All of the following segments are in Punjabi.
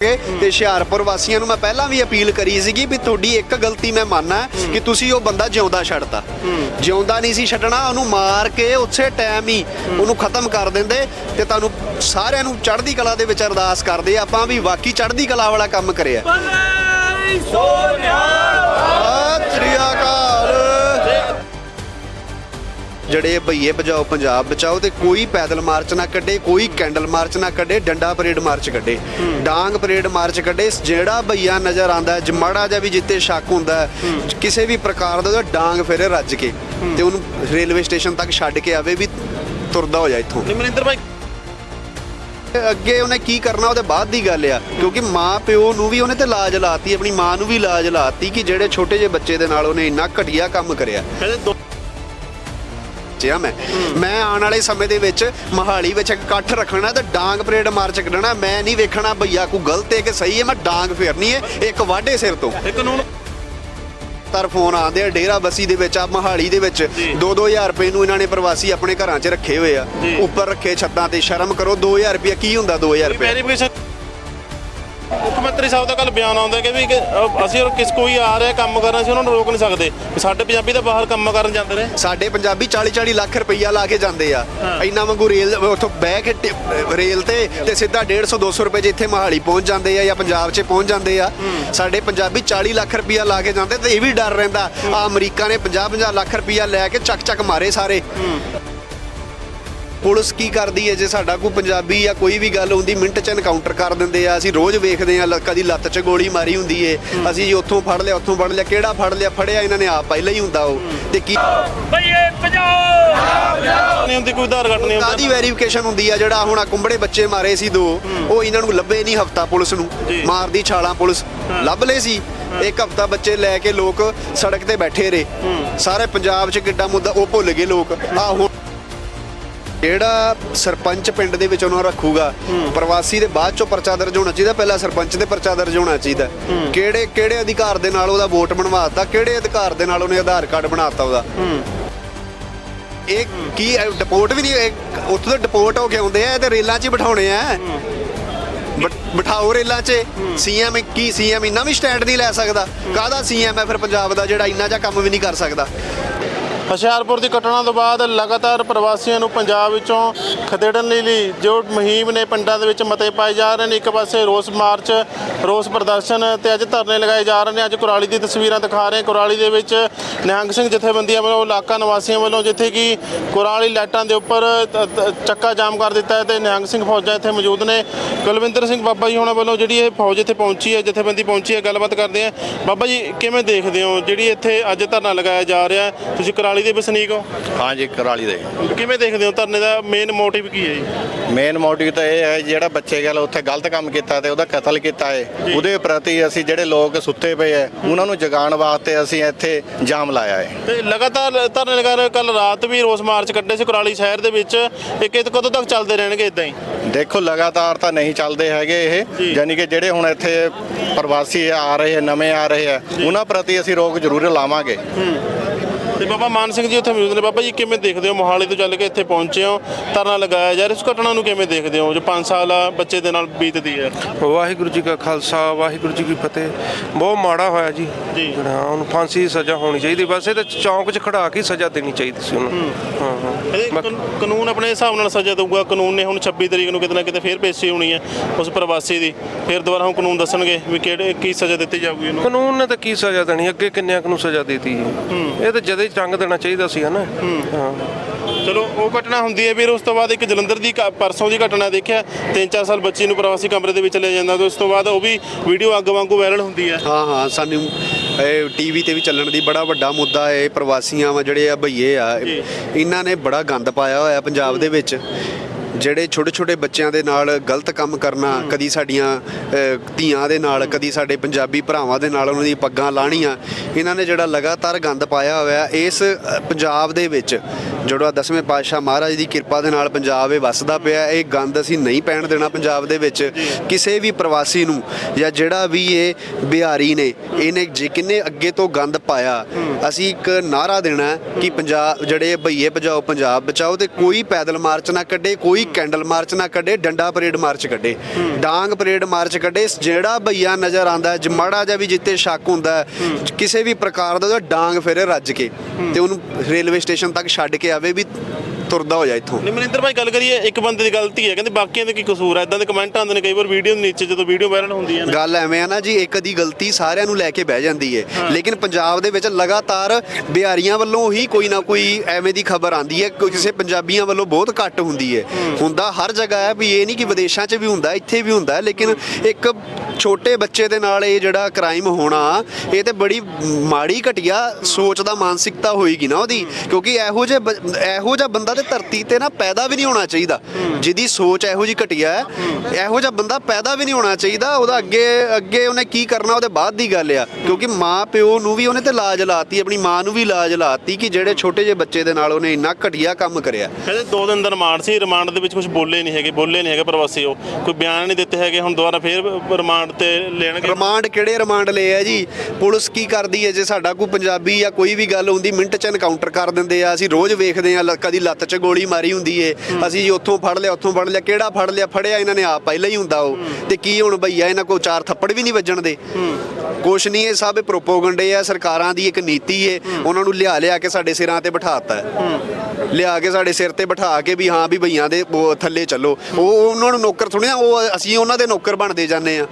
ਤੇ ਹੁਸ਼ਿਆਰਪੁਰ ਵਾਸੀਆਂ ਨੂੰ ਮੈਂ ਪਹਿਲਾਂ ਵੀ ਅਪੀਲ ਕਰੀ ਸੀਗੀ ਵੀ ਤੁਹਾਡੀ ਇੱਕ ਗਲਤੀ ਮੈਂ ਮੰਨਣਾ ਕਿ ਤੁਸੀਂ ਉਹ ਬੰਦਾ ਜਿਉਂਦਾ ਛੱਡਤਾ। ਜਿਉਂਦਾ ਨਹੀਂ ਸੀ ਛੱਡਣਾ ਉਹਨੂੰ ਮਾਰ ਕੇ ਉਸੇ ਟਾਈਮ ਹੀ ਉਹਨੂੰ ਖਤਮ ਕਰ ਦਿੰਦੇ ਤੇ ਤੁਹਾਨੂੰ ਸਾਰਿਆਂ ਨੂੰ ਚੜ੍ਹਦੀ ਕਲਾ ਦੇ ਵਿੱਚ ਅਰਦਾਸ ਕਰਦੇ ਆਪਾਂ ਵੀ ਵਾਕਈ ਚੜ੍ਹਦੀ ਕਲਾ ਵਾਲਾ ਕੰਮ ਕਰਿਆ। ਜਿਹੜੇ ਭਈਏ ਬਜਾਓ ਪੰਜਾਬ ਬਚਾਓ ਤੇ ਕੋਈ ਪੈਦਲ ਮਾਰਚ ਨਾ ਕੱਢੇ ਕੋਈ ਕੈਂਡਲ ਮਾਰਚ ਨਾ ਕੱਢੇ ਡੰਡਾ ਪਰੇਡ ਮਾਰਚ ਕੱਢੇ। ਡਾਂਗ ਪਰੇਡ ਮਾਰਚ ਕੱਢੇ ਜਿਹੜਾ ਭਈਆ ਨਜ਼ਰ ਆਂਦਾ ਜਮਾੜਾ ਜਿਹਾ ਵੀ ਜਿੱਤੇ ਸ਼ੱਕ ਹੁੰਦਾ ਕਿਸੇ ਵੀ ਪ੍ਰਕਾਰ ਦਾ ਡਾਂਗ ਫੇਰੇ ਰੱਜ ਕੇ ਤੇ ਉਹਨੂੰ ਰੇਲਵੇ ਸਟੇਸ਼ਨ ਤੱਕ ਛੱਡ ਕੇ ਆਵੇ ਵੀ ਤੁਰਦਾ ਹੋ ਜਾ ਇੱਥੋਂ। ਨਿਮਰਿੰਦਰ ਭਾਈ। ਅੱਗੇ ਉਹਨੇ ਕੀ ਕਰਨਾ ਉਹਦੇ ਬਾਅਦ ਦੀ ਗੱਲ ਆ ਕਿਉਂਕਿ ਮਾਂ ਪਿਓ ਨੂੰ ਵੀ ਉਹਨੇ ਤੇ ਲਾਜ ਲਾਤੀ ਆਪਣੀ ਮਾਂ ਨੂੰ ਵੀ ਲਾਜ ਲਾਤੀ ਕਿ ਜਿਹੜੇ ਛੋਟੇ ਜਿਹੇ ਬੱਚੇ ਦੇ ਨਾਲ ਉਹਨੇ ਇੰਨਾ ਘਟੀਆ ਕੰਮ ਕਰਿਆ। ਦੋ ਜਿਆ ਮੈਂ। ਮੈਂ ਆਉਣ ਵਾਲੇ ਸਮੇਂ ਦੇ ਵਿੱਚ ਮਹਾਲੀ ਵਿੱਚ ਇੱਕ ਇਕੱਠ ਰੱਖਣਾ ਤੇ ਡਾਂਗ ਪਰੇਡ ਮਾਰਚ ਕੱਢਣਾ ਮੈਂ ਨਹੀਂ ਵੇਖਣਾ ਭਈਆ ਕੋ ਗਲਤ ਹੈ ਕਿ ਸਹੀ ਹੈ ਮੈਂ ਡਾਂਗ ਫੇਰਨੀ ਹੈ ਇੱਕ ਵਾਢੇ ਸਿਰ ਤੋਂ। ਕਾਨੂੰਨ ਤਰ ਫੋਨ ਆਉਂਦੇ ਆ ਡੇਰਾ ਬਸੀ ਦੇ ਵਿੱਚ ਆ ਮਹਾਲੀ ਦੇ ਵਿੱਚ। ਜੀ। 2-2000 ਰੁਪਏ ਨੂੰ ਇਹਨਾਂ ਨੇ ਪ੍ਰਵਾਸੀ ਆਪਣੇ ਘਰਾਂ 'ਚ ਰੱਖੇ ਹੋਏ ਆ। ਉੱਪਰ ਰੱਖੇ ਛੱਤਾਂ ਤੇ ਸ਼ਰਮ ਕਰੋ 2000 ਰੁਪਏ ਕੀ ਹੁੰਦਾ 2000 ਰੁਪਏ ਵੈਰੀਫਿਕੇਸ਼ਨ ਮੁੱਖ ਮੰਤਰੀ ਸਾਹਿਬ ਦਾ ਕੱਲ ਬਿਆਨ ਆਉਂਦਾ ਕਿ ਵੀ ਕਿ, ਅ, ਅਸੀਂ ਔਰ ਕਿਸ ਕੋਈ ਆ ਰਿਹਾ ਕੰਮ ਕਰਨ ਅਸੀਂ ਉਹਨਾਂ ਨੂੰ ਰੋਕ ਨਹੀਂ ਸਕਦੇ। ਵੀ ਸਾਡੇ ਪੰਜਾਬੀ ਤਾਂ ਬਾਹਰ ਕੰਮ ਕਰਨ ਜਾਂਦੇ ਨੇ ਸਾਡੇ ਪੰਜਾਬੀ 40-40 ਲੱਖ ਰੁਪਈਆ ਲਾ ਕੇ ਜਾਂਦੇ ਆ। ਇੰਨਾ ਵਾਂਗੂ ਰੇਲ ਉੱਥੋਂ ਬਹਿ ਕੇ ਟਿ- ਰੇਲ ਤੇ ਤੇ ਸਿੱਧਾ 150 200 ਰੁਪਏ 'ਚ ਇੱਥੇ ਮਹਾਲੀ ਪਹੁੰਚ ਜਾਂਦੇ ਆ ਜਾਂ ਪੰਜਾਬ 'ਚ ਪਹੁੰਚ ਜਾਂਦੇ ਆ। ਸਾਡੇ ਪੰਜਾਬੀ 40 ਲੱਖ ਰੁਪਈਆ ਲਾ ਕੇ ਜਾਂਦੇ ਤੇ ਇਹ ਵੀ ਡਰ ਰਹਿੰਦਾ। ਆ ਅਮਰੀਕਾ ਨੇ 50-50 ਲੱਖ ਰੁਪਈਆ ਲੈ ਕੇ ਚੱਕ ਚੱਕ ਮਾਰੇ ਸਾਰੇ। ਪੁਲਿਸ ਕੀ ਕਰਦੀ ਹੈ ਜੇ ਸਾਡਾ ਕੋਈ ਪੰਜਾਬੀ ਜਾਂ ਕੋਈ ਵੀ ਗੱਲ ਹੁੰਦੀ ਮਿੰਟ 'ਚ ਐਨਕਾਊਂਟਰ ਕਰ ਦਿੰਦੇ ਆ ਅਸੀਂ ਰੋਜ਼ ਵੇਖਦੇ ਆ ਕਦੀ ਲੱਤ 'ਚ ਗੋਲੀ ਮਾਰੀ ਹੁੰਦੀ ਏ ਅਸੀਂ ਜੀ ਉੱਥੋਂ ਫੜ ਲਿਆ ਉੱਥੋਂ ਫੜ ਲਿਆ ਕਿਹੜਾ ਫੜ ਲਿਆ ਫੜਿਆ ਇਹਨਾਂ ਨੇ ਆਪ ਪਹਿਲਾਂ ਹੀ ਹੁੰਦਾ ਉਹ। ਤੇ ਕੀ ਭਈਏ ਭਜਾਓ! ਨਹੀਂ ਹੁੰਦੀ ਕੋਈ ਆਧਾਰ ਕਾਰਡ ਨਹੀਂ ਕਾਦੀ ਵੈਰੀਫਿਕੇਸ਼ਨ ਹੁੰਦੀ ਆ ਜਿਹੜਾ ਹੁਣ ਆ ਕੁੰਬੜੇ ਬੱਚੇ ਮਾਰੇ ਸੀ ਦੋ ਉਹ ਇਹਨਾਂ ਨੂੰ ਲੱਭੇ ਨਹੀਂ ਹਫਤਾ ਪੁਲਿਸ ਨੂੰ। ਮਾਰਦੀ ਛਾਲਾਂ ਪੁਲਿਸ ਲੱਭ ਲਏ ਸੀ। ਇੱਕ ਹਫਤਾ ਬੱਚੇ ਲੈ ਕੇ ਲੋਕ ਸੜਕ ਤੇ ਬੈਠੇ ਰਹੇ। ਸਾਰੇ ਪੰਜਾਬ 'ਚ ਕਿੱਡਾ ਮੁੱਦਾ ਉਹ ਭੁੱਲ ਗਏ ਲੋਕ। ਆ ਹੁਣ ਜਿਹੜਾ ਸਰਪੰਚ ਪਿੰਡ ਦੇ ਵਿੱਚ ਉਹਨਾਂ ਰੱਖੂਗਾ ਪ੍ਰਵਾਸੀ ਦੇ ਬਾਅਦ ਚੋਂ ਪਰਚਾ ਦਰਜ ਹੋਣਾ ਚਾਹੀਦਾ ਪਹਿਲਾਂ ਸਰਪੰਚ ਦੇ ਪਰਚਾ ਦਰਜ ਹੋਣਾ ਚਾਹੀਦਾ। ਕਿਹੜੇ ਕਿਹੜੇ ਅਧਿਕਾਰ ਦੇ ਨਾਲ ਉਹਦਾ ਵੋਟ ਬਣਵਾਤਾ ਕਿਹੜੇ ਅਧਿਕਾਰ ਦੇ ਨਾਲ ਉਹਨੇ ਆਧਾਰ ਕਾਰਡ ਬਣਾਤਾ ਉਹਦਾ? ਇਹ ਕੀ ਡਿਪੋਰਟ ਵੀ ਨਹੀਂ ਉੱਥੋਂ ਤੋਂ ਡਿਪੋਰਟ ਹੋ ਕੇ ਆਉਂਦੇ ਆ ਤੇ ਰੇਲਾਂ 'ਚ ਹੀ ਬਿਠਾਉਣੇ ਆ। ਬਿਠ- ਬਿਠਾਓ ਰੇਲਾਂ 'ਚ। ਸੀਐਮ ਕੀ? ਸੀਐਮ ਇੰਨਾ ਵੀ ਸਟੈਂਡ ਨਹੀਂ ਲੈ ਸਕਦਾ। ਕਾਹਦਾ ਸੀਐਮ ਹੈ ਫਿਰ ਪੰਜਾਬ ਦਾ ਜਿਹੜਾ ਇੰਨਾ ਜਿਹਾ ਕੰਮ ਵੀ ਨਹੀਂ ਕਰ ਸਕਦਾ? ਹੁਸ਼ਿਆਰਪੁਰ ਦੀ ਘਟਨਾ ਤੋਂ ਬਾਅਦ ਲਗਾਤਾਰ ਪ੍ਰਵਾਸੀਆਂ ਨੂੰ ਪੰਜਾਬ ਵਿੱਚੋਂ ਖਦੇੜਨ ਲਈ ਲਈ ਜੋ ਮੁਹਿੰਮ ਨੇ ਪਿੰਡਾਂ ਦੇ ਵਿੱਚ ਮਤੇ ਪਾਏ ਜਾ ਰਹੇ ਨੇ, ਇੱਕ ਪਾਸੇ ਰੋਸ ਮਾਰਚ, ਰੋਸ ਪ੍ਰਦਰਸ਼ਨ ਤੇ ਅੱਜ ਧਰਨੇ ਲਗਾਏ ਜਾ ਰਹੇ ਨੇ। ਅੱਜ ਕੁਰਾਲੀ ਦੀ ਤਸਵੀਰਾਂ ਦਿਖਾ ਰਹੇ ਕੁਰਾਲੀ ਦੇ ਵਿੱਚ ਨਿਹੰਗ ਸਿੰਘ ਜਥੇਬੰਦੀਆਂ ਵੱਲੋਂ ਇਲਾਕਾ ਨਿਵਾਸੀਆਂ ਵੱਲੋਂ ਜਿੱਥੇ ਕਿ ਕੁਰਾਲੀ ਲਾਈਟਾਂ ਦੇ ਉੱਪਰ ਚੱਕਾ ਜਾਮ ਕਰ ਦਿੱਤਾ ਹੈ ਤੇ ਨਿਹੰਗ ਸਿੰਘ ਫੌਜਾਂ ਇੱਥੇ ਮੌਜੂਦ ਨੇ। ਕੁਲਵਿੰਦਰ ਸਿੰਘ ਬਾਬਾ ਜੀ ਹੋਣਾ ਵੱਲੋਂ ਜਿਹੜੀ ਇਹ ਫੌਜ ਇੱਥੇ ਪਹੁੰਚੀ ਹੈ, ਜਥੇਬੰਦੀ ਪਹੁੰਚੀ ਹੈ, ਗੱਲਬਾਤ ਕਰਦੇ ਆ ਬਾਬਾ ਜੀ, ਕਿਵੇਂ ਦੇਖਦੇ ਹੋ? ਜਿਹੜੀ ਇੱਥੇ ਅੱਜ ਧਰਨਾ ਲਗਾਇਆ ਜਾ ਰਿਹਾ ਤੁਸੀਂ ਕੁਰਾਲੀ ਦੇ ਵਸਨੀਕ ਹੋ? ਹਾਂਜੀ ਕਰਾਲੀ ਦੇ। ਕਿਵੇਂ ਦੇਖਦੇ ਹੋ? ਧਰਨੇ ਦਾ ਮੇਨ ਮੋਟਿਵ ਕੀ ਹੈ ਜੀ? ਮੇਨ ਮੋਟਿਵ ਤਾਂ ਇਹ ਹੈ ਜਿਹੜਾ ਬੱਚੇ ਗੱਲ ਉੱਥੇ ਗਲਤ ਕੰਮ ਕੀਤਾ ਤੇ ਉਹਦਾ ਕਤਲ ਕੀਤਾ ਹੈ। ਉਹਦੇ ਪ੍ਰਤੀ ਅਸੀਂ ਜਿਹੜੇ ਲੋਕ ਸੁੱਤੇ ਪਏ ਐ ਉਹਨਾਂ ਨੂੰ ਜਗਾਉਣ ਵਾਸਤੇ ਅਸੀਂ ਇੱਥੇ ਜਾਮ ਲਾਇਆ ਹੈ। ਤੇ ਲਗਾਤਾਰ ਧਰਨੇ ਲਗਾ ਰਹੇ ਕੱਲ ਰਾਤ ਵੀ ਰੋਸ ਮਾਰਚ ਕੱਢੇ ਸੀ ਕੁਰਾਲੀ ਸ਼ਹਿਰ ਦੇ ਵਿੱਚ। ਇਹ ਕਿ ਕਦੋਂ ਤੱਕ ਚੱਲਦੇ ਰਹਿਣਗੇ ਇਦਾਂ ਹੀ? ਦੇਖੋ ਲਗਾਤਾਰ ਤਾਂ ਨਹੀਂ ਚੱਲਦੇ ਹੈਗੇ। ਇਹ। ਯਾਨੀ ਕਿ ਜਿਹੜੇ ਹੁਣ ਇੱਥੇ ਪ੍ਰਵਾਸੀ ਆ ਰਹੇ ਨਵੇਂ ਆ ਰਹੇ ਆ ਉਹਨਾਂ ਪ੍ਰਤੀ ਅਸੀਂ ਰੋਕ ਜ਼ਰੂਰ ਲਾਵਾਂਗੇ। ਤੇ ਬਾਬਾ ਮਾਨ ਸਿੰਘ ਜੀ ਉੱਥੇ ਮੌਜੂਦ ਨੇ। ਬਾਬਾ ਜੀ ਕਿਵੇਂ ਦੇਖਦੇ ਹੋ ਮੋਹਾਲੀ ਤੋਂ ਚੱਲ ਕੇ ਇੱਥੇ ਪਹੁੰਚੇ ਹੋ? ਧਰਨਾ ਲਗਾਇਆ ਜਾ ਰਿਹਾ। ਇਸ ਘਟਨਾ ਨੂੰ ਕਿਵੇਂ ਦੇਖਦੇ ਹੋ? ਜੋ 5 ਸਾਲ ਬੱਚੇ ਦੇ ਨਾਲ ਬੀਤਦੀ ਹੈ। ਵਾਹਿਗੁਰੂ ਜੀ ਕਾ ਖਾਲਸਾ ਵਾਹਿਗੁਰੂ ਜੀ ਕੀ ਫਤਿਹ। ਬਹੁਤ ਮਾੜਾ ਹੋਇਆ ਜੀ। ਜੀ। ਜਿਹੜਾ ਉਹਨੂੰ ਫਾਂਸੀ ਦੀ ਸਜ਼ਾ ਹੋਣੀ ਚਾਹੀਦੀ। ਬਸ ਇਹ ਤਾਂ ਚੌਂਕ 'ਚ ਖੜਾ ਕੇ ਹੀ ਸਜ਼ਾ ਦੇਣੀ ਚਾਹੀਦੀ ਸੀ ਉਹਨੂੰ। ਹਾਂ। ਹਾਂ ਕਾਨੂੰਨ ਆਪਣੇ ਹਿਸਾਬ ਨਾਲ ਸਜ਼ਾ ਦਊਗਾ। ਕਾਨੂੰਨ ਨੇ ਹੁਣ 26 ਤਰੀਕ ਨੂੰ ਕਿਤੇ ਨਾ ਕਿਤੇ ਫੇਰ ਪੇਸ਼ੀ ਹੋਣੀ ਹੈ ਉਸ ਪ੍ਰਵਾਸੀ ਦੀ। ਫਿਰ ਦੁਬਾਰਾ ਹੁਣ ਕਾਨੂੰਨ ਦੱਸਣਗੇ ਵੀ ਕਿਹੜੇ ਕੀ ਸਜ਼ਾ ਦਿੱਤੀ ਜਾਊਗੀ ਉਹਨੂੰ। ਕਾਨੂੰਨ ਨੇ ਤਾਂ ਕੀ ਸਜ਼ਾ ਦੇਣੀ ਅੱਗੇ ਕਿੰਨਿਆਂ ਨੂੰ ਸਜ਼ਾ ਦਿੱਤੀ ਜੀ? ਇਹ ਤਾਂ ਜਦੇ ਚੰਗ ਦੇਣਾ ਚਾਹੀਦਾ ਸੀ ਹਨਾ? ਹਾਂ। ਚਲੋ ਉਹ ਘਟਨਾ ਹੁੰਦੀ ਹੈ ਫਿਰ ਉਸ ਤੋਂ ਬਾਅਦ ਇੱਕ ਜਲੰਧਰ ਦੀ ਪਰਸੋਂ ਦੀ ਘਟਨਾ ਦੇਖਿਆ। 3-4 ਸਾਲ ਬੱਚੀ ਨੂੰ ਪ੍ਰਵਾਸੀ ਕਮਰੇ ਦੇ ਵਿੱਚ ਲੈ ਜਾਂਦਾ ਤੇ ਉਸ ਤੋਂ ਬਾਅਦ ਉਹ ਵੀ ਵੀਡੀਓ ਅੱਗ ਵਾਂਗੂ ਵਾਇਰਲ ਹੁੰਦੀ ਹੈ। ਹਾਂ ਹਾਂ ਸਾਨੂੰ ਇਹ ਟੀਵੀ ਤੇ ਵੀ ਚੱਲਣ ਦੀ ਬੜਾ ਵੱਡਾ ਮੁੱਦਾ ਹੈ ਪ੍ਰਵਾਸੀਆਂ ਵਾ ਜਿਹੜੇ ਆ ਭਈਏ ਆ। ਇਹਨਾਂ ਨੇ ਬੜਾ ਗੰਦ ਪਾਇਆ ਹੋਇਆ ਪੰਜਾਬ ਦੇ ਵਿੱਚ। ਜਿਹੜੇ ਛੋਟੇ ਛੋਟੇ ਬੱਚਿਆਂ ਦੇ ਨਾਲ ਗਲਤ ਕੰਮ ਕਰਨਾ ਕਦੀ ਸਾਡੀਆਂ ਧੀਆਂ ਦੇ ਨਾਲ ਕਦੀ ਸਾਡੇ ਪੰਜਾਬੀ ਭਰਾਵਾਂ ਦੇ ਨਾਲ ਉਹਨਾਂ ਦੀ ਪੱਗਾਂ ਲਾਣੀਆਂ ਇਹਨਾਂ ਨੇ ਜਿਹੜਾ ਲਗਾਤਾਰ ਗੰਦ ਪਾਇਆ ਹੋਇਆ ਇਸ ਪੰਜਾਬ ਦੇ ਵਿੱਚ ਜਿਹੜਾ ਦਸਵੇਂ ਪਾਤਸ਼ਾਹ ਮਹਾਰਾਜ ਦੀ ਕਿਰਪਾ ਦੇ ਨਾਲ ਪੰਜਾਬ ਇਹ ਵੱਸਦਾ ਪਿਆ ਇਹ ਗੰਦ ਅਸੀਂ ਨਹੀਂ ਪੈਣ ਦੇਣਾ ਪੰਜਾਬ ਦੇ ਵਿੱਚ ਕਿਸੇ ਵੀ ਪ੍ਰਵਾਸੀ ਨੂੰ ਜਾਂ ਜਿਹੜਾ ਵੀ ਇਹ ਬਿਹਾਰੀ ਨੇ ਇਹਨੇ ਜੇ ਕਿੰਨੇ ਅੱਗੇ ਤੋਂ ਗੰਦ ਪਾਇਆ ਅਸੀਂ ਇੱਕ ਨਾਰਾ ਦੇਣਾ ਕਿ ਪੰਜਾਬ ਜਿਹੜੇ ਭਈਏ ਭਜਾਓ ਪੰਜਾਬ ਬਚਾਓ ਤੇ ਕੋਈ ਪੈਦਲ ਮਾਰਚ ਨਾ ਕੱਢੇ ਕੋਈ ਕੈਂਡਲ ਮਾਰਚ ਨਾ ਕੱਢੇ ਡੰਡਾ ਪਰੇਡ ਮਾਰਚ ਕੱਢੇ। ਡਾਂਗ ਪਰੇਡ ਮਾਰਚ ਕੱਢੇ ਜਿਹੜਾ ਭਈਆ ਨਜ਼ਰ ਆਂਦਾ ਹੈ ਮਾੜਾ ਜਿਹਾ ਵੀ ਜਿੱਤੇ ਸ਼ੱਕ ਹੁੰਦਾ ਕਿਸੇ ਵੀ ਪ੍ਰਕਾਰ ਦਾ ਡਾਂਗ ਫੇਰੇ ਰੱਜ ਕੇ ਤੇ ਉਹਨੂੰ ਰੇਲਵੇ ਸਟੇਸ਼ਨ ਤੱਕ ਛੱਡ ਕੇ ਆਵੇ ਵੀ ਤੁਰਦਾ ਹੋ ਜਾ ਇੱਥੋਂ। ਨਹੀਂ ਮਨਿੰਦਰ ਭਾਈ ਗੱਲ ਕਰੀਏ ਇੱਕ ਬੰਦੇ ਦੀ ਗਲਤੀ ਹੈ। ਕਹਿੰਦੇ ਬਾਕੀਆਂ ਦੇ ਕੀ ਕਸੂਰ ਹੈ ਇਦਾਂ ਦੇ ਕਮੈਂਟ ਆਉਂਦੇ ਨੇ ਕਈ ਵਾਰ ਵੀਡੀਓ ਦੇ ਨੀਚੇ ਜਦੋਂ ਵੀਡੀਓ ਵਾਇਰਲ ਹੁੰਦੀਆਂ ਨੇ। ਗੱਲ ਐਵੇਂ ਆ ਨਾ ਜੀ ਇੱਕ ਦੀ ਗਲਤੀ ਸਾਰਿਆਂ ਨੂੰ ਲੈ ਕੇ ਬਹਿ ਜਾਂਦੀ ਏ। ਲੇਕਿਨ ਪੰਜਾਬ ਦੇ ਵਿੱਚ ਲਗਾਤਾਰ ਬਿਹਾਰੀਆਂ ਵੱਲੋਂ ਹੀ ਕੋਈ ਨਾ ਕੋਈ ਐਵੇਂ ਦੀ ਖਬਰ ਆਂਦੀ ਹੈ ਕਿਸੇ ਪੰਜਾਬੀਆਂ ਵੱਲੋਂ ਬਹੁਤ ਘੱਟ ਹੁੰਦੀ ਏ। ਹੁੰਦਾ ਹਰ ਜਗ੍ਹਾ ਹੈ ਵੀ ਇਹ ਨਹੀਂ ਕਿ ਵਿਦੇਸ਼ਾਂ 'ਚ ਵੀ ਹੁੰਦਾ ਇੱਥੇ ਵੀ ਹੁੰਦਾ ਹੈ, ਲੇਕਿਨ ਇੱਕ ਛੋਟੇ ਬੱਚੇ ਦੇ ਨਾਲ ਇਹ ਜਿਹੜਾ ਕ੍ਰਾਈਮ ਹੋਣਾ ਇਹ ਤੇ ਬੜੀ ਮਾੜੀ ਘਟੀਆ ਸੋਚ ਦਾ ਮਾਨਸਿਕਤਾ ਹੋਏਗੀ ਨਾ ਉਹਦੀ। ਕਿਉਂਕਿ ਇਹੋ ਜਿਹੇ ਬ- ਇਹੋ ਜਿਹਾ ਬੰਦਾ ਤੇ ਧਰਤੀ ਤੇ ਨਾ ਪੈਦਾ ਵੀ ਨਹੀਂ ਹੋਣਾ ਚਾਹੀਦਾ। ਜਿਹਦੀ ਸੋਚ ਇਹੋ ਜੀ ਘਟੀਆ ਹੈ ਇਹੋ ਜਿਹਾ ਬੰਦਾ ਪੈਦਾ ਵੀ ਨਹੀਂ ਹੋਣਾ ਚਾਹੀਦਾ ਉਹਦਾ ਅੱਗੇ ਅੱਗੇ ਉਹਨੇ ਕੀ ਕਰਨਾ ਉਹਦੇ ਬਾਅਦ ਦੀ ਗੱਲ ਆ। ਕਿਉਂਕਿ ਮਾਂ ਪਿਓ ਨੂੰ ਵੀ ਉਹਨੇ ਤੇ ਲਾਜ ਲਾਤੀ ਆਪਣੀ ਮਾਂ ਨੂੰ ਵੀ ਲਾਜ ਲਾਤੀ ਕਿ ਜਿਹੜੇ ਛੋਟੇ ਜਿਹੇ ਬੱਚੇ ਦੇ ਨਾਲ ਉਹਨੇ ਇੰਨਾ ਘਟੀਆ ਕੰਮ ਕਰਿਆ। ਕਹਿੰਦੇ ਦੋ ਦਿਨ ਦਾ ਰਿਮਾਂਡ ਸੀ ਰਿਮਾਂਡ ਦੇ ਵਿੱਚ ਕੁਝ ਬੋਲੇ ਨਹੀਂ ਹੈਗੇ ਬੋਲੇ ਨਹੀਂ ਹੈਗੇ ਪ੍ਰਵਾਸੀ ਉਹ। ਕੋਈ ਬਿਆਨ ਨਹੀਂ ਦਿੱਤੇ ਹੈਗੇ ਹੁਣ ਦੁਬਾਰਾ ਫੇਰ ਰਿਮਾਂਡ ਤੇ ਲੈਣਗੇ? ਰਿਮਾਂਡ ਕਿਹੜੇ ਰਿਮਾਂਡ ਲਏ ਆ ਜੀ? ਪੁਲਿਸ ਕੀ ਕਰਦੀ ਹੈ? ਜੇ ਸਾਡਾ ਕੋਈ ਪੰਜਾਬੀ ਜਾਂ ਕੋਈ ਵੀ ਗੱਲ ਹੁੰਦੀ ਮਿੰਟ 'ਚ ਐਨਕਾਊਂਟਰ ਕਰ ਦਿੰਦੇ ਆ ਅਸੀਂ ਰੋਜ਼ ਵੇਖਦੇ ਆ ਕਦੀ ਲੱਤ 'ਚ ਗੋਲੀ ਮਾਰੀ ਹੁੰਦੀ ਏ। ਅਸੀਂ ਜੀ ਉੱਥੋਂ ਫੜ ਲਿਆ, ਉੱਥੋਂ ਫੜ ਲਿਆ। ਕਿਹੜਾ ਫੜ ਲਿਆ? ਫੜਿਆ ਇਹਨਾਂ ਨੇ ਆਪ, ਪਹਿਲਾਂ ਹੀ ਹੁੰਦਾ ਉਹ। ਤੇ ਕੀ ਹੁਣ ਭਈਆ ਇਹਨਾਂ ਕੋਲ ਚਾਰ ਥੱਪੜ ਵੀ ਨਹੀਂ ਵੱਜਣ ਦੇ। ਕੁਛ ਨਹੀਂ ਇਹ ਸਭ ਪ੍ਰੋਪੋਗੰਡੇ ਆ, ਸਰਕਾਰਾਂ ਦੀ ਇੱਕ ਨੀਤੀ ਏ। ਉਹਨਾਂ ਨੂੰ ਲਿਆ ਲਿਆ ਕੇ ਸਾਡੇ ਸਿਰਾਂ ਤੇ ਬਿਠਾਤਾ। ਹੈ ਲਿਆ ਕੇ ਸਾਡੇ ਸਿਰ ਤੇ ਬਿਠਾ ਕੇ ਵੀ ਹਾਂ ਵੀ ਭਈਆਂ ਦੇ ਥੱਲੇ ਚੱਲੋ। ਉਹ ਉਹਨਾਂ ਨੂੰ ਨੌਕਰ ਥੋੜ੍ਹੇ ਨਾ, ਉਹ ਅਸੀਂ ਉਹਨਾਂ ਦੇ ਨੌਕਰ ਬਣਦੇ ਜਾਂਦੇ ਆ।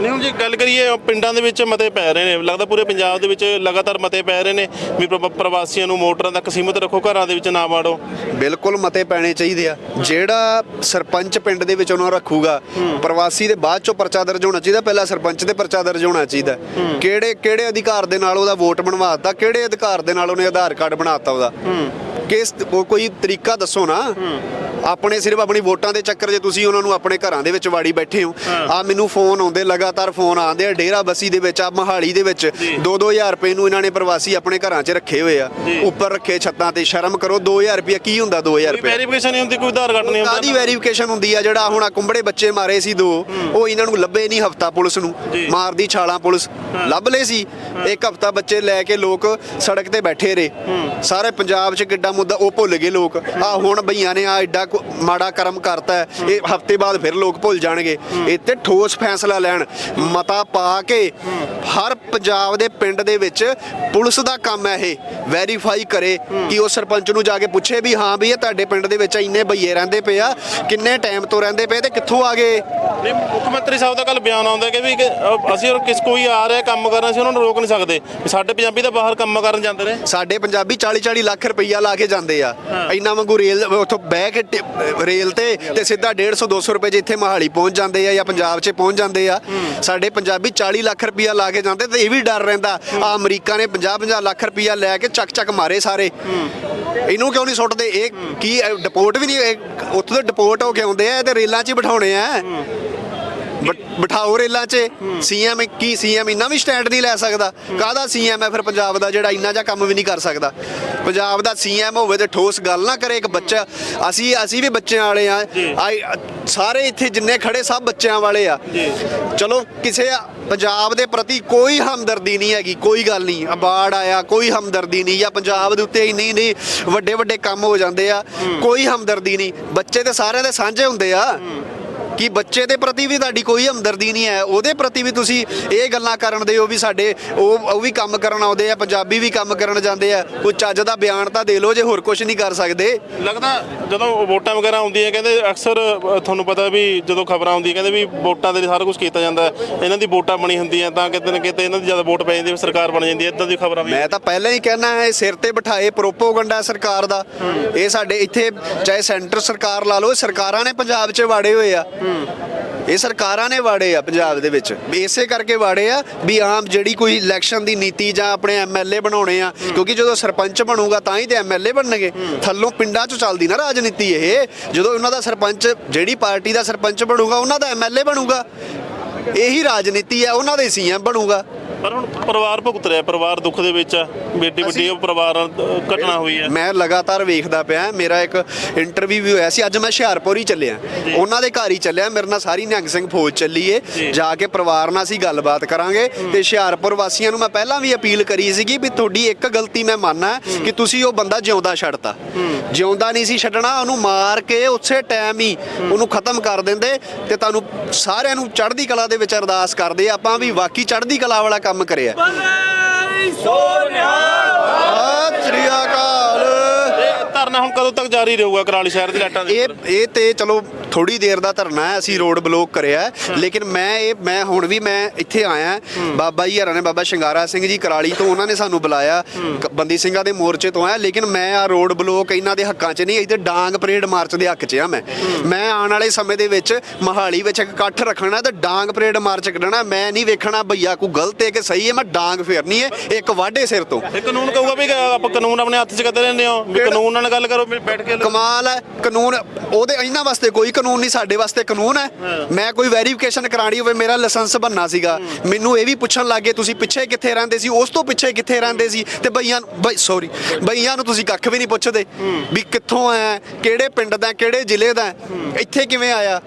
ਨਹੀਂ ਹੁਣ ਜੇ ਗੱਲ ਕਰੀਏ ਪਿੰਡਾਂ ਦੇ ਵਿੱਚ ਮਤੇ ਪੈ ਰਹੇ ਨੇ। ਲੱਗਦਾ ਪੂਰੇ ਪੰਜਾਬ ਦੇ ਵਿੱਚ ਲਗਾਤਾਰ ਮਤੇ ਪੈ ਰਹੇ ਨੇ ਵੀ ਪ੍ਰ- ਪ੍ਰਵਾਸੀਆਂ ਨੂੰ ਮੋਟਰਾਂ ਤੱਕ ਸੀਮਿਤ ਰੱਖੋ ਘਰਾਂ ਦੇ ਵਿੱਚ ਨਾ ਵਾੜੋ। ਬਿਲਕੁਲ ਮਤੇ ਪੈਣੇ ਚਾਹੀਦੇ ਆ। ਜਿਹੜਾ ਸਰਪੰਚ ਪਿੰਡ ਦੇ ਵਿੱਚ ਉਹਨਾਂ ਰੱਖੂਗਾ ਪ੍ਰਵਾਸੀ ਦੇ ਬਾਅਦ ਚੋਂ ਪਰਚਾ ਦਰਜ ਹੋਣਾ ਚਾਹੀਦਾ ਪਹਿਲਾਂ ਸਰਪੰਚ ਦੇ ਪਰਚਾ ਦਰਜ ਹੋਣਾ ਚਾਹੀਦਾ। ਕਿਹੜੇ ਕਿਹੜੇ ਅਧਿਕਾਰ ਦੇ ਨਾਲ ਉਹਦਾ ਵੋਟ ਬਣਵਾਤਾ ਕਿਹੜੇ ਅਧਿਕਾਰ ਦੇ ਨਾਲ ਉਹਨੇ ਆਧਾਰ ਕਾਰਡ ਬਣਾਤਾ ਉਹਦਾ? ਕਿਸ ਉਹ ਕੋਈ ਤਰੀਕਾ ਦੱਸੋ ਨਾ। ਆਪਣੇ ਸਿਰਫ ਆਪਣੀ ਵੋਟਾਂ ਦੇ ਚੱਕਰ 'ਚ ਤੁਸੀਂ ਉਹਨਾਂ ਨੂੰ ਆਪਣੇ ਘਰਾਂ ਦੇ ਵਿੱਚ ਵਾੜੀ ਬੈਠੇ ਹੋ। ਆ ਮੈਨੂੰ ਫੋਨ ਆਉਂਦੇ ਲਗਾਤਾਰ ਫੋਨ ਆਉਂਦੇ ਆ ਡੇਰਾ ਬਸੀ ਦੇ ਵਿੱਚ ਆ ਮਹਾਲੀ ਦੇ ਵਿੱਚ। 2-2000 ਰੁਪਏ ਨੂੰ ਇਹਨਾਂ ਨੇ ਪ੍ਰਵਾਸੀ ਆਪਣੇ ਘਰਾਂ 'ਚ ਰੱਖੇ ਹੋਏ ਆ। ਉੱਪਰ ਰੱਖੇ ਛੱਤਾਂ ਤੇ ਸ਼ਰਮ ਕਰੋ 2000 ਰੁਪਏ ਕੀ ਹੁੰਦਾ 2000 ਕੋਈ ਰੁਪਏ? ਵੈਰੀਫਿਕੇਸ਼ਨ ਨਹੀਂ ਹੁੰਦੀ ਕੋਈ ਆਧਾਰ ਕਾਰਡ ਨਹੀਂ ਕਾਦੀ ਹੁੰਦਾ ਵੈਰੀਫਿਕੇਸ਼ਨ ਹੁੰਦੀ ਆ ਜਿਹੜਾ ਹੁਣ ਆ ਕੁੰਬੜੇ ਬੱਚੇ ਮਾਰੇ ਸੀ ਦੋ ਉਹ ਇਹਨਾਂ ਨੂੰ ਲੱਭੇ ਨਹੀਂ ਹਫਤਾ ਪੁਲਿਸ ਨੂੰ। ਜੀ। ਮਾਰਦੀ ਛਾਲਾਂ ਪੁਲਿਸ। ਲੱਭ ਲਏ ਸੀ। ਇੱਕ ਹਫਤਾ ਬੱਚੇ ਲੈ ਕੇ ਲੋਕ ਸੜਕ ਤੇ ਬੈਠੇ ਰਹੇ। ਸਾਰੇ ਪੰਜਾਬ 'ਚ ਕਿੱਡਾ ਮੁੱਦਾ ਉਹ ਭੁੱਲ ਗਏ ਲੋਕ। ਆ ਹੁਣ ਬਈਆਂ ਨੇ ਆ ਐਡਾ ਮਾੜਾ ਕਰਮ ਕਰਤਾ ਹੈ, ਇਹ ਹਫ਼ਤੇ ਬਾਅਦ ਫਿਰ ਲੋਕ ਭੁੱਲ ਜਾਣਗੇ। ਇੱਥੇ ਠੋਸ ਫੈਸਲਾ ਲੈਣ ਮਤਾ ਪਾ ਕੇ ਹਰ ਪੰਜਾਬ ਦੇ ਪਿੰਡ ਦੇ ਵਿੱਚ ਪੁਲਿਸ ਦਾ ਕੰਮ ਹੈ ਇਹ ਵੈਰੀਫਾਈ ਕਰੇ ਕਿ ਉਹ ਸਰਪੰਚ ਨੂੰ ਜਾ ਕੇ ਪੁੱਛੇ ਵੀ ਹਾਂ ਵੀ ਇਹ ਤੁਹਾਡੇ ਪਿੰਡ ਦੇ ਵਿੱਚ ਇੰਨੇ ਬਈਏ ਰਹਿੰਦੇ ਪਏ ਆ ਕਿੰਨੇ ਟਾਈਮ ਤੋਂ ਰਹਿੰਦੇ ਪਏ ਤੇ ਕਿੱਥੋਂ ਆ ਗਏ? ਨਹੀਂ ਮੁੱਖ ਮੰਤਰੀ ਸਾਹਿਬ ਦਾ ਕੱਲ ਬਿਆਨ ਆਉਂਦਾ ਕਿ ਵੀ ਕਿ, ਅਸੀਂ ਕਿਸ ਕੋਈ ਆ ਰਿਹਾ ਕੰਮ ਕਰਨ ਅਸੀਂ ਉਹਨਾਂ ਨੂੰ ਰੋਕ ਨਹੀਂ ਸਕਦੇ। ਵੀ ਸਾਡੇ ਪੰਜਾਬੀ ਤਾਂ ਬਾਹਰ ਕੰਮ ਕਰਨ ਜਾਂਦੇ ਨੇ ਸਾਡੇ ਪੰਜਾਬੀ 40 40 ਲੱਖ ਰੁਪਈਆ ਲਾ ਕੇ ਜਾਂਦੇ ਆ। ਇੰਨਾ ਵਾਂਗੂ ਰੇਲ ਉੱਥੋਂ ਬਹਿ ਕੇ ਟ- ਰੇਲ ਤੇ ਤੇ ਸਿੱਧਾ 150 200 ਰੁਪਏ 'ਚ ਇੱਥੇ ਮਹਾਲੀ ਪਹੁੰਚ ਜਾਂਦੇ ਆ ਜਾਂ ਪੰਜਾਬ 'ਚ ਪਹੁੰਚ ਜਾਂਦੇ ਆ। ਸਾਡੇ ਪੰਜਾਬੀ 40 ਲੱਖ ਰੁਪਇਆ ਲਾ ਕੇ ਜਾਂਦੇ ਤੇ ਇਹ ਵੀ ਡਰ ਰਹਿੰਦਾ। ਆ ਅਮਰੀਕਾ ਨੇ 50 50 ਲੱਖ ਰੁਪਇਆ ਲੈ ਕੇ ਚੱਕ ਚੱਕ ਮਾਰੇ ਸਾਰੇ। ਇਹਨੂੰ ਕਿਉਂ ਨਹੀਂ ਸੁੱਟਦੇ? ਇਹ ਕੀ ਡਿਪੋਰਟ ਵੀ ਨਹੀਂ ਉੱਥੋਂ ਦੇ ਡਿਪੋਰਟ ਹੋ ਕੇ ਆਉਂਦੇ ਆ ਤੇ ਰੇਲਾਂ 'ਚ ਹੀ ਬਿਠਾਉਣੇ ਆ। ਬਿਠਾਓ ਰੇਲਾਂ 'ਚ। ਸੀਐਮ ਕੀ ਸੀਐਮ ਇੰਨਾ ਵੀ ਸਟੈਂਡ ਨਹੀਂ ਲੈ ਸਕਦਾ। ਕਾਹਦਾ ਸੀਐਮ ਹੈ ਫਿਰ ਪੰਜਾਬ ਦਾ ਜਿਹੜਾ ਇੰਨਾ ਜਿਹਾ ਕੰਮ ਵੀ ਨਹੀਂ ਕਰ ਸਕਦਾ। ਪੰਜਾਬ ਦਾ ਸੀਐਮ ਹੋਵੇ ਤੇ ਠੋਸ ਗੱਲ ਨਾ ਕਰੇ ਇੱਕ ਬੱਚਾ। ਅਸੀਂ ਅਸੀਂ ਵੀ ਬੱਚਿਆਂ ਵਾਲੇ ਆ। ਸਾਰੇ ਇੱਥੇ ਜਿੰਨੇ ਖੜੇ ਸਭ ਬੱਚਿਆਂ ਵਾਲੇ ਆ। ਚਲੋ ਕਿਸੇ ਪੰਜਾਬ ਦੇ ਪ੍ਰਤੀ ਕੋਈ ਹਮਦਰਦੀ ਨਹੀਂ ਹੈਗੀ ਕੋਈ ਗੱਲ ਨਹੀਂ। ਅਬਾੜ ਆਇਆ ਕੋਈ ਹਮਦਰਦੀ ਨਹੀਂ। ਜਾਂ ਪੰਜਾਬ ਦੇ ਉੱਤੇ ਇੰਨੀ ਨਹੀਂ ਵੱਡੇ ਵੱਡੇ ਕੰਮ ਹੋ ਜਾਂਦੇ ਆ ਕੋਈ ਹਮਦਰਦੀ ਨਹੀਂ। ਬੱਚੇ ਤੇ ਸਾਰਿਆਂ ਦੇ ਸਾਂਝੇ ਹੁੰਦੇ ਆ। ਕਿ ਬੱਚੇ ਦੇ ਪ੍ਰਤੀ ਵੀ ਤੁਹਾਡੀ ਕੋਈ ਹਮਦਰਦੀ ਨਹੀਂ ਹੈ। ਉਹਦੇ ਪ੍ਰਤੀ ਵੀ ਤੁਸੀਂ ਇਹ ਗੱਲਾਂ ਕਰਨ ਦੇ ਹੋ ਵੀ ਸਾਡੇ ਉਹ ਉਹ ਵੀ ਕੰਮ ਕਰਨ ਆਉਂਦੇ ਆ ਪੰਜਾਬੀ ਵੀ ਕੰਮ ਕਰਨ ਜਾਂਦੇ ਆ। ਕੋਈ ਚੱਜ ਦਾ ਬਿਆਨ ਤਾਂ ਦੇ ਲਓ ਜੇ ਹੋਰ ਕੁਝ ਨਹੀਂ ਕਰ ਸਕਦੇ। ਲੱਗਦਾ ਜਦੋਂ ਵੋਟਾਂ ਵਗੈਰਾ ਆਉਂਦੀਆਂ ਕਹਿੰਦੇ ਅਕਸਰ ਤੁਹਾਨੂੰ ਪਤਾ ਵੀ ਜਦੋਂ ਖਬਰਾਂ ਆਉਂਦੀਆਂ ਕਹਿੰਦੇ ਵੀ ਵੋਟਾਂ ਦੇ ਸਾਰਾ ਕੁਝ ਕੀਤਾ ਜਾਂਦਾ। ਇਹਨਾਂ ਦੀ ਵੋਟਾਂ ਬਣੀ ਹੁੰਦੀਆਂ ਤਾਂ ਕਿਤੇ ਨਾ ਕਿਤੇ ਇਹਨਾਂ ਦੀ ਜ਼ਿਆਦਾ ਵੋਟ ਪੈ ਜਾਂਦੀ ਹੈ ਸਰਕਾਰ ਬਣ ਜਾਂਦੀ ਹੈ। ਇਦਾਂ ਦੀ ਖਬਰਾਂ ਵੀ ਮੈਂ ਤਾਂ ਪਹਿਲਾਂ ਹੀ ਕਹਿਣਾ ਹੈ ਸਿਰ ਤੇ ਬਿਠਾਏ ਪ੍ਰੋਪੋਗੰਡਾ ਸਰਕਾਰ ਦਾ। ਇਹ ਸਾਡੇ ਇੱਥੇ ਚਾਹੇ ਸੈਂਟਰ ਸਰਕਾਰ ਲਾ ਲਓ ਸਰਕਾਰਾਂ ਨੇ ਪੰਜਾਬ 'ਚ ਵਾੜੇ ਹੋਏ ਆ। ਇਹ ਸਰਕਾਰਾਂ ਨੇ ਵਾੜੇ ਆ ਪੰਜਾਬ ਦੇ ਵਿੱਚ। ਵੀ ਇਸੇ ਕਰਕੇ ਵਾੜੇ ਆ ਵੀ ਆਮ ਜਿਹੜੀ ਕੋਈ ਇਲੈਕਸ਼ਨ ਦੀ ਨੀਤੀ ਜਾਂ ਆਪਣੇ ਐਮਐਲਏ ਬਣਾਉਣੇ ਆ ਕਿਉਂਕਿ ਜਦੋਂ ਸਰਪੰਚ ਬਣੂਗਾ ਤਾਂ ਹੀ ਤੇ ਐਮਐਲਏ ਬਣਨਗੇ। ਥੱਲੋਂ ਪਿੰਡਾਂ 'ਚ ਚੱਲਦੀ ਨਾ ਰਾਜਨੀਤੀ ਇਹ। ਜਦੋਂ ਉਹਨਾਂ ਦਾ ਸਰਪੰਚ ਜਿਹੜੀ ਪਾਰਟੀ ਦਾ ਸਰਪੰਚ ਬਣੂਗਾ ਉਹਨਾਂ ਦਾ ਐਮਐਲਏ ਬਣੂਗਾ। ਇਹੀ ਰਾਜਨੀਤੀ ਹੈ ਉਹਨਾਂ ਦੇ ਸੀਐਮ ਬਣੂਗਾ। ਪਰ ਹੁਣ ਪਰਿਵਾਰ ਭੁਗਤ ਰਿਹਾ ਪਰਿਵਾਰ ਦੁੱਖ ਦੇ ਵਿੱਚ ਆ। ਬੇਟੀ ਵੱਡੀ ਉਹ ਪਰਿਵਾਰ ਨਾਲ ਘਟਨਾ ਹੋਈ ਹੈ ਮੈਂ ਲਗਾਤਾਰ ਵੇਖਦਾ ਪਿਆ ਮੇਰਾ ਇੱਕ ਇੰਟਰਵਿਊ ਵੀ ਹੋਇਆ ਸੀ। ਅੱਜ ਮੈਂ ਹੁਸ਼ਿਆਰਪੁਰ ਹੀ ਚੱਲਿਆ। ਉਹਨਾਂ ਦੇ ਘਰ ਹੀ ਚੱਲਿਆ। ਮੇਰੇ ਨਾਲ ਸਾਰੀ ਨਿਹੰਗ ਸਿੰਘ ਫੌਜ ਚੱਲੀਏ ਜਾ। ਕੇ ਪਰਿਵਾਰ ਨਾਲ ਅਸੀਂ ਗੱਲਬਾਤ ਕਰਾਂਗੇ। ਤੇ ਹੁਸ਼ਿਆਰਪੁਰ ਵਾਸੀਆਂ ਨੂੰ ਮੈਂ ਪਹਿਲਾਂ ਵੀ ਅਪੀਲ ਕਰੀ ਸੀਗੀ ਵੀ ਤੁਹਾਡੀ ਇੱਕ ਗਲਤੀ ਮੈਂ ਮੰਨਣਾ ਕਿ ਤੁਸੀਂ ਉਹ ਬੰਦਾ ਜਿਉਂਦਾ ਛੱਡਤਾ। ਜਿਉਂਦਾ ਨਹੀਂ ਸੀ ਛੱਡਣਾ ਉਹਨੂੰ ਮਾਰ ਕੇ ਉਸੇ ਟਾਈਮ ਹੀ ਉਹਨੂੰ ਖਤਮ ਕਰ ਦਿੰਦੇ ਤੇ ਤੁਹਾਨੂੰ ਸਾਰਿਆਂ ਨੂੰ ਚੜ੍ਹਦੀ ਕਲਾ ਦੇ ਵਿੱਚ ਅਰਦਾਸ ਕਰਦੇ ਆ। ਆਪਾਂ ਵੀ ਵਾਕਈ ਚੜ੍ਹਦੀ ਕਲਾ ਵਾਲਾ ਕੰਮ ਕਰਿਆ। ਸਤਿ ਸ੍ਰੀ ਅਕਾਲ। ਇਹ ਧਰਨਾ ਹੁਣ ਕਦੋਂ ਤੱਕ ਜਾਰੀ ਰਹੂਗਾ ਕਰਾਲੀ ਸ਼ਹਿਰ ਦੀ ਲਾਈਟਾਂ ਦੇ ਇਹ? ਇਹ ਤੇ ਚਲੋ ਥੋੜੀ ਦੇਰ ਦਾ ਧਰਨਾ ਹੈ ਅਸੀਂ ਰੋਡ ਬਲੌਕ ਕਰਿਆ ਹੈ, ਲੇਕਿਨ ਮੈਂ ਇਹ ਮੈਂ ਹੁਣ ਵੀ ਮੈਂ ਇੱਥੇ ਆਇਆ ਬਾਬਾ ਜੀ ਹਰਾਂ ਨੇ ਬਾਬਾ ਸ਼ਿੰਗਾਰਾ ਸਿੰਘ ਜੀ ਕਰਾਲੀ ਤੋਂ ਉਹਨਾਂ ਨੇ ਸਾਨੂੰ ਬੁਲਾਇਆ। ਕ- ਬੰਦੀ ਸਿੰਘਾਂ ਦੇ ਮੋਰਚੇ ਤੋਂ ਆਇਆ। ਲੇਕਿਨ ਮੈਂ ਆ ਰੋਡ ਬਲੌਕ ਇਹਨਾਂ ਦੇ ਹੱਕਾਂ 'ਚ ਨਹੀਂ ਇੱਥੇ ਡਾਂਗ ਪਰੇਡ ਮਾਰਚ ਦੇ ਹੱਕ 'ਚ ਆ ਮੈਂ। ਮੈਂ ਆਉਣ ਵਾਲੇ ਸਮੇਂ ਦੇ ਵਿੱਚ ਮਹਾਲੀ ਵਿੱਚ ਇੱਕ ਇਕੱਠ ਰੱਖਣਾ ਤੇ ਡਾਂਗ ਪਰੇਡ ਮਾਰਚ ਕੱਢਣਾ। ਮੈਂ ਨਹੀਂ ਵੇਖਣਾ ਭਈਆ ਕੋਈ ਗਲਤ ਹੈ ਕਿ ਸਹੀ ਹੈ ਮੈਂ ਡਾਂਗ ਫੇਰਨੀ ਹੈ ਇੱਕ ਵਾਢੇ ਸਿਰ ਤੋਂ। ਇਹ ਕਾਨੂੰਨ ਕਹੂਗਾ ਵੀ ਆਪਾਂ ਕਾਨੂੰਨ ਆਪਣੇ ਹੱਥ 'ਚ ਕਰਦੇ ਰਹਿੰਦੇ ਹੋ। ਵੀ ਕਾਨੂੰਨ ਨਾਲ ਗੱਲ ਕਰੋ ਵੀ ਬੈਠ ਕੇ ਕਮਾਲ ਹੈ। ਕਾਨੂੰਨ ਉਹਦੇ ਇਹਨਾਂ ਵਾਸਤੇ ਕੋਈ ਕਾਨੂੰਨ ਨਹੀਂ ਸਾਡੇ ਵਾਸਤੇ ਕਾਨੂੰਨ ਹੈ। ਮੈਂ ਕੋਈ ਵੈਰੀਫਿਕੇਸ਼ਨ ਕਰਾਣੀ ਹੋਵੇ ਮੇਰਾ ਲਾਇਸੈਂਸ ਬੰਨਾ ਸੀਗਾ। ਮੈਨੂੰ ਇਹ ਵੀ ਪੁੱਛਣ ਲੱਗੇ ਤੁਸੀਂ ਪਿੱਛੇ ਕਿੱਥੇ ਰਹਿੰਦੇ ਸੀ? ਉਸ ਤੋਂ ਪਿੱਛੇ ਕਿੱਥੇ ਰਹਿੰਦੇ ਸੀ? ਤੇ ਬਈਆਂ ਬਈ ਸੌਰੀ ਬਈਆਂ ਨੂੰ ਤੁਸੀਂ ਕੱਖ ਵੀ ਨਹੀਂ ਪੁੱਛਦੇ। ਵੀ ਕਿੱਥੋਂ ਆਇਆ ਕਿਹੜੇ ਪਿੰਡ ਦਾ ਕਿਹੜੇ ਜ਼ਿਲ੍ਹੇ ਦਾ ਇੱਥੇ ਕਿਵੇਂ ਆਇਆ?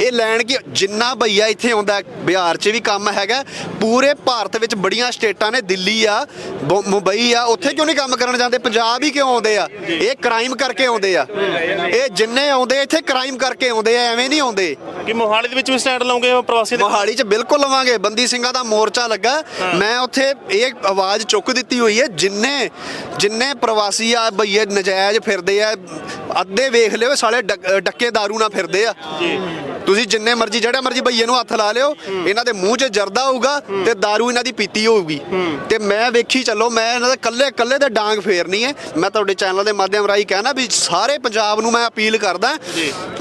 ਇਹ ਲੈਣ ਕੀ ਜਿੰਨਾ ਭਈਆ ਇੱਥੇ ਆਉਂਦਾ ਬਿਹਾਰ 'ਚ ਵੀ ਕੰਮ ਹੈਗਾ ਪੂਰੇ ਭਾਰਤ ਵਿੱਚ ਬੜੀਆਂ ਸਟੇਟਾਂ ਨੇ ਦਿੱਲੀ ਆ ਮੁੰਬਈ ਆ ਉੱਥੇ ਕਿਉਂ ਨਹੀਂ ਕੰਮ ਕਰਨ ਜਾਂਦੇ? ਪੰਜਾਬ ਹੀ ਕਿਉਂ ਆਉਂਦੇ ਆ? ਇਹ ਕ੍ਰਾਈਮ ਕਰਕੇ ਆਉਂਦੇ ਆ। ਇਹ ਜਿੰਨੇ ਆਉਂਦੇ ਇੱਥੇ ਕ੍ਰਾਈਮ ਕਰਕੇ ਆਉਂਦੇ ਆ ਐਵੇਂ ਨਹੀਂ ਆਉਂਦੇ ਕਿ ਮੋਹਾਲੀ ਦੇ ਵਿੱਚ ਵੀ ਸਟੈਂਡ ਲਾਉਂਗੇ ਪ੍ਰਵਾਸੀ ਦੇ ਮੋਹਾਲੀ 'ਚ ਬਿਲਕੁਲ ਲਵਾਂਗੇ ਬੰਦੀ ਸਿੰਘਾਂ ਦਾ ਮੋਰਚਾ ਲੱਗਾ ਮੈਂ ਉੱਥੇ ਇਹ ਆਵਾਜ਼ ਚੁੱਕ ਦਿੱਤੀ ਹੋਈ ਹੈ ਜਿੰਨੇ ਜਿੰਨੇ ਪ੍ਰਵਾਸੀ ਆ ਭਈਏ ਨਜਾਇਜ਼ ਫਿਰਦੇ ਆ ਅੱਧੇ ਵੇਖ ਲਿਓ ਸਾਲੇ ਡੱਕ- ਡੱਕੇ दारू ਨਾਲ ਫਿਰਦੇ ਆ ਤੁਸੀਂ ਜਿੰਨੇ ਮਰਜ਼ੀ ਜਿਹੜਾ ਮਰਜ਼ੀ ਭਈਏ ਨੂੰ ਹੱਥ ਲਾ ਲਿਓ ਇਹਨਾਂ ਦੇ ਮੂੰਹ 'ਚ ਜਰਦਾ ਹੋਊਗਾ ਤੇ दारू ਇਹਨਾਂ ਦੀ ਪੀਤੀ ਹੋਊਗੀ ਤੇ ਮੈਂ ਵੇਖੀ ਚੱਲੋ ਮੈਂ ਇਹਨਾਂ ਦੇ ਕੱਲੇ ਕੱਲੇ ਦੇ ਡਾਂਗ ਫੇਰਨੀ ਹੈ ਮੈਂ ਤੁਹਾਡੇ ਚੈਨਲ ਦੇ ਮਾਧਿਅਮ ਰਾਹੀਂ ਕਹਿਣਾ ਵੀ ਸਾਰੇ ਪੰਜਾਬ ਨੂੰ ਮੈਂ ਅਪੀਲ ਕਰਦਾ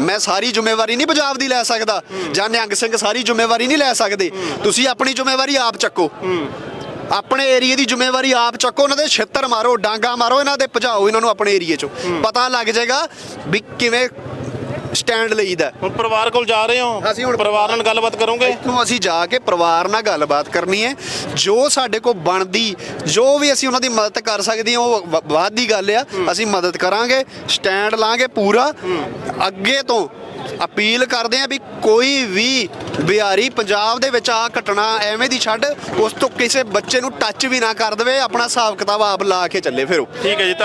ਮੈਂ ਸਾਰੀ ਜ਼ਿੰਮੇਵਾਰੀ ਨਹੀਂ ਪੰਜਾਬ ਦੀ ਲੈ ਸਕਦਾ। ਜਾਂ ਨਿਹੰਗ ਸਿੰਘ ਸਾਰੀ ਜ਼ਿੰਮੇਵਾਰੀ ਨਹੀਂ ਲੈ ਸਕਦੇ। ਤੁਸੀਂ ਆਪਣੀ ਜ਼ਿੰਮੇਵਾਰੀ ਆਪ ਚੱਕੋ। ਆਪਣੇ ਏਰੀਏ ਦੀ ਜ਼ਿੰਮੇਵਾਰੀ ਆਪ ਚੱਕੋ, ਉਹਨਾਂ ਦੇ ਛੇਤਰ ਮਾਰੋ, ਡਾਂਗਾ ਮਾਰੋ, ਇਹਨਾਂ ਦੇ ਭਜਾਓ, ਇਹਨਾਂ ਨੂੰ ਆਪਣੇ ਏਰੀਏ 'ਚੋਂ। ਪਤਾ ਲੱਗ ਜਾਏਗਾ ਵੀ ਕਿਵੇਂ ਸਟੈਂਡ ਲਈਦਾ। ਹੁਣ ਪਰਿਵਾਰ ਕੋਲ ਜਾ ਰਹੇ ਹੋ? ਅਸੀਂ ਹੁਣ ਪਰਿਵਾਰ ਨਾਲ ਗੱਲਬਾਤ ਕਰੋਗੇ? ਇੱਥੋਂ ਅਸੀਂ ਜਾ ਕੇ ਪਰਿਵਾਰ ਨਾਲ ਗੱਲਬਾਤ ਕਰਨੀ ਹੈ। ਜੋ ਸਾਡੇ ਕੋਲ ਬਣਦੀ ਜੋ ਵੀ ਅਸੀਂ ਉਹਨਾਂ ਦੀ ਮਦਦ ਕਰ ਸਕਦੇ ਹਾਂ ਉਹ ਬਾਅਦ ਦੀ ਗੱਲ ਆ। ਅਸੀਂ ਮਦਦ ਕਰਾਂਗੇ ਸਟੈਂਡ ਲਾਂਗੇ ਪੂਰਾ। ਅੱਗੇ ਤੋਂ ਅਪੀਲ ਕਰਦੇ ਆ ਵੀ ਕੋਈ ਵੀ ਬਿਹਾਰੀ ਪੰਜਾਬ ਦੇ ਵਿੱਚ ਆ ਘਟਨਾ ਐਵੇਂ ਦੀ ਛੱਡ ਉਸ ਤੋਂ ਕਿਸੇ ਬੱਚੇ ਨੂੰ ਟੱਚ ਵੀ ਨਾ ਕਰ ਦੇਵੇ ਆਪਣਾ ਹਿਸਾਬ ਕਿਤਾਬ ਆਪ ਲਾ ਕੇ ਚੱਲੇ ਫਿਰ। ਠੀਕ ਹੈ ਜੀ